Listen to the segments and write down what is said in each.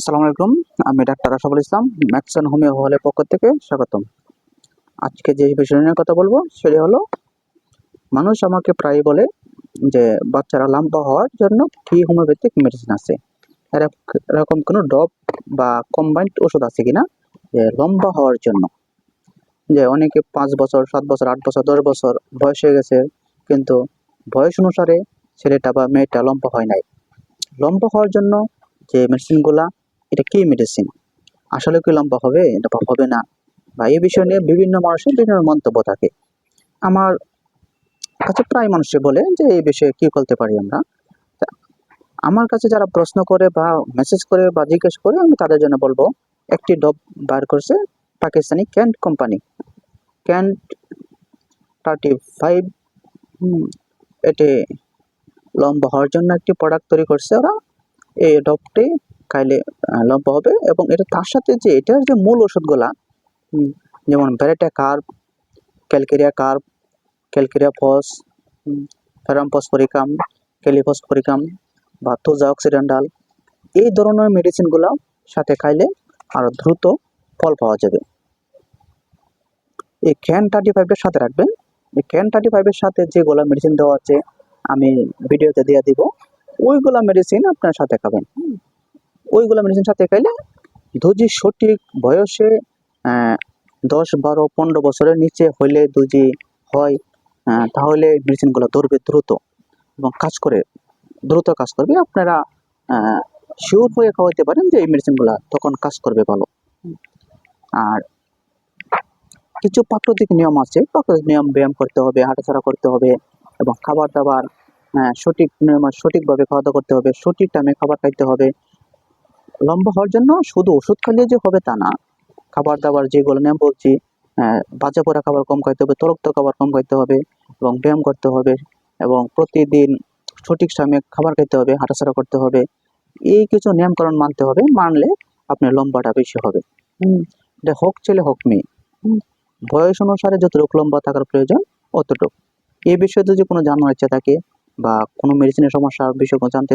আসসালামু আলাইকুম, আমি doctor Ashaful Islam, Maxon homeo হলের পক্ষ থেকে স্বাগতম। আজকে যে বিষয় নিয়ে কথা বলব, সেটি হলো, মানুষ আমাকে প্রায় বলে যে, বাচ্চারা লম্বা হওয়ার জন্য কি হোমিওপ্যাথিক মেডিসিন আছে। এরক- এরকম কোনো ডব বা কম্বাইন্ড ওষুধ আছে কিনা, যে লম্বা হওয়ার জন্য। যে অনেকে পাঁচ বছর, সাত বছর, আট বছর, দশ বছর বয়স হয়ে গেছে, কিন্তু বয়স অনুসারে ছেলেটা বা মেয়েটা লম্বা হয় নাই। লম্বা হওয়ার জন্য যে মেডিসিনগুলা এটা কি মেডিসিন আসলে কি লম্বা হবে? এটা হবে না। বা এই বিষয় নিয়ে বিভিন্ন মানুষের বিভিন্ন মন্তব্য থাকে। আমার কাছে প্রায় মানুষে বলে যে, এই বিষয়ে কি করতে পারি আমরা? আমার কাছে যারা প্রশ্ন করে বা মেসেজ করে বা জিজ্ঞেস করে, আমি তাদের জন্য বলব, একটি ডব বার করছে পাকিস্তানি ক্যান্ট কোম্পানি ক্যান্ট থার্টি ফাইভ এটি লম্বা হওয়ার জন্য একটি প্রোডাক্ট তৈরি করছে ওরা। এই ডবটি খাইলে লম্বা হবে এবং এটা তার সাথে যে এটার যে মূল ওষুধগুলা যেমন baryta carb, calcarea carb, calcarea phos ferrum phosphoricum, kali phosphoricum বা তোজা অক্সিডেন্টাল এই ধরনের মেডিসিনগুলো সাথে খাইলে আরও দ্রুত ফল পাওয়া যাবে এই ক্যান থার্টি ফাইভের সাথে রাখবেন এই ক্যান থার্টি ফাইভের সাথে যেগুলো মেডিসিন দেওয়া আছে, আমি ভিডিওতে দিয়ে দিব, ওইগুলা মেডিসিন আপনার সাথে খাবেন। ওইগুলো মেডিসিন সাথে খাইলে দুজি সঠিক বয়সে দশ, বারো, পনেরো বছরের নিচে হইলে দুজি হয় তাহলে মেডিসিনগুলো ধরবে দ্রুত এবং কাজ করে, দ্রুত কাজ করবে। আপনারা শিওর হয়ে খাওয়াতে পারেন যে এই মেডিসিনগুলো তখন কাজ করবে ভালো। আর কিছু প্রাকৃতিক নিয়ম আছে। প্রাকৃতিক নিয়ম ব্যায়াম করতে হবে, হাঁটাচলা করতে হবে এবং খাবার দাবার সঠিক নিয়ম সঠিকভাবে খাওয়া দাওয়া করতে হবে। সঠিক টাইমে খাবার খাইতে হবে। লম্বা হওয়ার জন্য শুধু ওষুধ খাইলে যে হবে তা না। খাবার দাবার যেগুলো নিয়ম বলছি আহ, বাজে পড়া খাবার কম খাইতে হবে তরক্ত খাবার কম খাইতে হবে এবং ব্যায়াম করতে হবে এবং প্রতিদিন সঠিক সময়ে খাবার খেতে হবে হাঁটাচলা করতে হবে। এই কিছু নিয়মকানুন মানতে হবে মানলে আপনার লম্বাটা বেশি হবে। এটা হোক ছেলে হোক মেয়ে। বয়স অনুসারে যতটুকু লম্বা থাকার প্রয়োজন অতটুকু। এই বিষয়ে যদি কোনো জানার ইচ্ছা থাকে বা কোনো মেডিসিনের সমস্যার বিষয়ে জানতে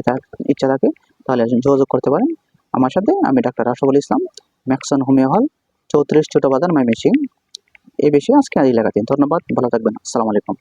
ইচ্ছা থাকে তাহলে যোগাযোগ করতে পারেন। আমার সাথে, আমি doctor Rasful Islam, Maxon homeo hall, চৌত্রিশ ছোট বাজার মাই মেশিন এই বিষয়ে আজকে আজ লাগাতেন ধন্যবাদ, ভালো থাকবেন। আসসালামু আলাইকুম।